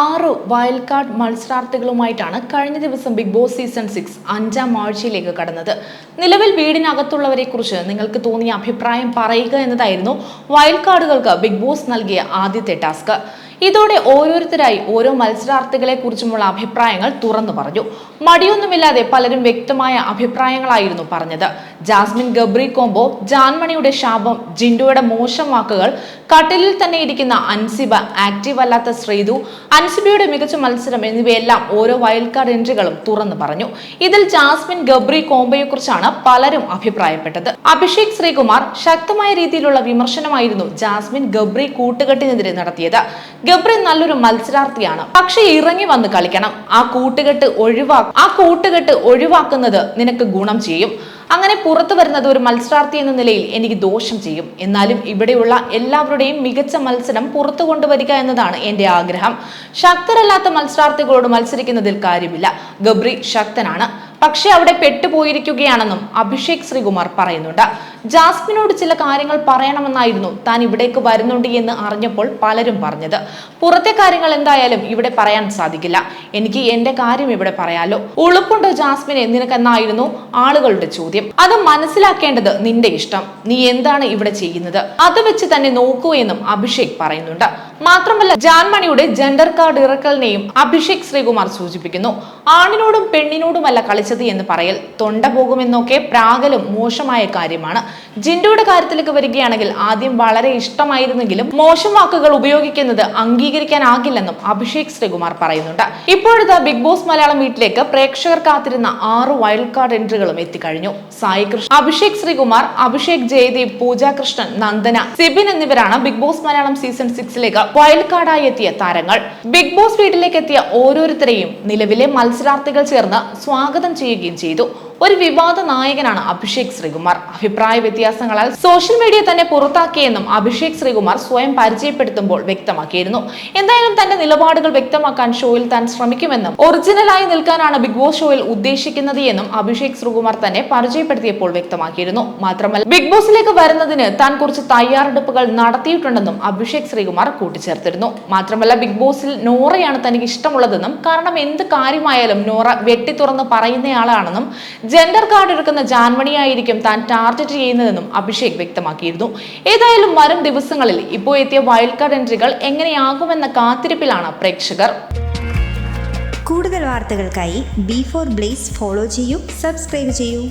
ആറ് wild card മത്സരാർത്ഥികളുമായിട്ടാണ് കഴിഞ്ഞ ദിവസം ബിഗ് ബോസ് സീസൺ സിക്സ് അഞ്ചാം ആഴ്ചയിലേക്ക് കടന്നത്. നിലവിൽ വീടിനകത്തുള്ളവരെ കുറിച്ച് നിങ്ങൾക്ക് തോന്നിയ അഭിപ്രായം പറയുക എന്നതായിരുന്നു വൈൽഡ് കാർഡുകൾക്ക് ബിഗ് ബോസ് നൽകിയ ആദ്യത്തെ ടാസ്ക്. ഇതോടെ ഓരോരുത്തരായി ഓരോ മത്സരാർത്ഥികളെ കുറിച്ചുമുള്ള അഭിപ്രായങ്ങൾ തുറന്നു പറഞ്ഞു. മടിയൊന്നുമില്ലാതെ പലരും വ്യക്തമായ അഭിപ്രായങ്ങളായിരുന്നു പറഞ്ഞത്. ജാസ്മിൻ ഗബ്രി കോംബോ ജാൻമണിയുടെ ശാപം ജിൻഡോയുടെ മോശം വാക്കുകൾ കട്ടിലിൽ തന്നെ ഇരിക്കുന്ന അൻസിബ ആക്റ്റീവ് അല്ലാത്ത ശ്രീതു അൻസിബയുടെ മികച്ച മത്സരം എന്നിവയെല്ലാം ഓരോ വൈൽഡ് കാർഡ് എൻട്രികളും തുറന്നു പറഞ്ഞു. ഇതിൽ ജാസ്മിൻ ഗബ്രി കോംബയെക്കുറിച്ചാണ് പലരും അഭിപ്രായപ്പെട്ടത്. അഭിഷേക് ശ്രീകുമാർ ശക്തമായ രീതിയിലുള്ള വിമർശനമായിരുന്നു ജാസ്മിൻ ഗബ്രി കൂട്ടുകെട്ടിനെതിരെ നടത്തിയത്. ഗബ്രി നല്ലൊരു മത്സരാർത്ഥിയാണ്. പക്ഷേ ഇറങ്ങി വന്ന് കളിക്കണം. ആ കൂട്ടുകെട്ട് ഒഴിവാ ആ കൂട്ടുകെട്ട് ഒഴിവാക്കുന്നത് നിനക്ക് ഗുണം ചെയ്യും. അങ്ങനെ പുറത്തു വരുന്നത് ഒരു മത്സരാർത്ഥി എന്ന നിലയിൽ എനിക്ക് ദോഷം ചെയ്യും. എന്നാലും ഇവിടെയുള്ള എല്ലാവരുടെയും മികച്ച മത്സരം പുറത്തു കൊണ്ടുവരിക എന്നതാണ് എന്റെ ആഗ്രഹം. ശക്തരല്ലാത്ത മത്സരാർത്ഥികളോട് മത്സരിക്കുന്നതിൽ കാര്യമില്ല. ഗബ്രി ശക്തനാണ്. പക്ഷെ അവിടെ പെട്ടുപോയിരിക്കുകയാണെന്നും അഭിഷേക് ശ്രീകുമാർ പറയുന്നുണ്ട്. ജാസ്മിനോട് ചില കാര്യങ്ങൾ പറയണമെന്നായിരുന്നു താൻ ഇവിടേക്ക് വരുന്നുണ്ട് എന്ന് അറിഞ്ഞപ്പോൾ പലരും പറഞ്ഞത്. പുറത്തെ കാര്യങ്ങൾ എന്തായാലും ഇവിടെ പറയാൻ സാധിക്കില്ല. എനിക്ക് എന്റെ കാര്യം ഇവിടെ പറയാലോ. ഉളുപ്പുണ്ടോ ജാസ്മിനെ? നിനക്കെന്നായിരുന്നു ആളുകളുടെ ചോദ്യം. അത് മനസ്സിലാക്കേണ്ടത് നിന്റെ ഇഷ്ടം. നീ എന്താണ് ഇവിടെ ചെയ്യുന്നത്? അത് വെച്ച് തന്നെ നോക്കൂ എന്നും അഭിഷേക് പറയുന്നുണ്ട്. മാത്രമല്ല ജാൻമണിയുടെ ജെൻഡർ കാർഡ് ഇറക്കലിനെയും അഭിഷേക് ശ്രീകുമാർ സൂചിപ്പിക്കുന്നു. ആണിനോടും പെണ്ണിനോടുമല്ല കളിച്ചത് എന്ന് പറയൽ തൊണ്ട പോകുമെന്നൊക്കെ പ്രാഗലും മോശമായ കാര്യമാണ്. ജിൻഡോയുടെ കാര്യത്തിലേക്ക് വരികയാണെങ്കിൽ ആദ്യം വളരെ ഇഷ്ടമായിരുന്നെങ്കിലും മോശം വാക്കുകൾ ഉപയോഗിക്കുന്നത് അംഗീകരിക്കാനാകില്ലെന്നും അഭിഷേക് ശ്രീകുമാർ പറയുന്നുണ്ട്. ഇപ്പോഴത്തെ ബിഗ് ബോസ് മലയാളം വീട്ടിലേക്ക് പ്രേക്ഷകർ കാത്തിരുന്ന ആറ് വൈൽഡ് കാർഡ് എൻട്രികളും എത്തിക്കഴിഞ്ഞു. സായി കൃഷ്ണ അഭിഷേക് ശ്രീകുമാർ അഭിഷേക് ജയദീപ് പൂജാ കൃഷ്ണൻ നന്ദന സിബിൻ എന്നിവരാണ് ബിഗ് ബോസ് മലയാളം സീസൺ സിക്സിലേക്ക് കാർഡായി എത്തിയ താരങ്ങൾ. ബിഗ് ബോസ് വീട്ടിലേക്ക് എത്തിയ ഓരോരുത്തരെയും നിലവിലെ മത്സരാർത്ഥികൾ ചേർന്ന് സ്വാഗതം ചെയ്യുകയും ചെയ്തു. ഒരു വിവാദ നായകനാണ് അഭിഷേക് ശ്രീകുമാർ. അഭിപ്രായ വ്യത്യാസങ്ങളാൽ സോഷ്യൽ മീഡിയ തന്നെ പുറത്താക്കിയെന്നും അഭിഷേക് ശ്രീകുമാർ സ്വയം പരിചയപ്പെടുത്തുമ്പോൾ വ്യക്തമാക്കിയിരുന്നു. എന്തായാലും തന്റെ നിലപാടുകൾ വ്യക്തമാക്കാൻ ഷോയിൽ താൻ ശ്രമിക്കുമെന്നും ഒറിജിനലായി നിൽക്കാനാണ് ബിഗ് ബോസ് ഷോയിൽ ഉദ്ദേശിക്കുന്നത് എന്നും അഭിഷേക് ശ്രീകുമാർ തന്നെ പരിചയപ്പെടുത്തിയപ്പോൾ വ്യക്തമാക്കിയിരുന്നു. മാത്രമല്ല ബിഗ് ബോസിലേക്ക് വരുന്നതിന് താൻ കുറച്ച് തയ്യാറെടുപ്പുകൾ നടത്തിയിട്ടുണ്ടെന്നും അഭിഷേക് ശ്രീകുമാർ കൂട്ടിച്ചേർത്തിരുന്നു. മാത്രമല്ല ബിഗ് ബോസിൽ നോറയാണ് തനിക്ക് ഇഷ്ടമുള്ളതെന്നും കാരണം എന്ത് കാര്യമായാലും നോറ വെട്ടി തുറന്ന് പറയുന്നയാളാണെന്നും ജെൻഡർ കാർഡ് എടുക്കുന്ന ജാൻമണിയായിരിക്കും താൻ ടാർഗറ്റ് ചെയ്യുന്നതെന്നും അഭിഷേക് വ്യക്തമാക്കിയിരുന്നു. ഏതായാലും വരും ദിവസങ്ങളിൽ ഇപ്പോൾ എത്തിയ വൈൽഡ് കാർഡ് എൻട്രികൾ എങ്ങനെയാകുമെന്ന കാത്തിരിപ്പിലാണ് പ്രേക്ഷകർ. കൂടുതൽ വാർത്തകൾക്കായി ബി ഫോർ ബ്ലേസ് ഫോളോ ചെയ്യൂ സബ്സ്ക്രൈബ് ചെയ്യൂ.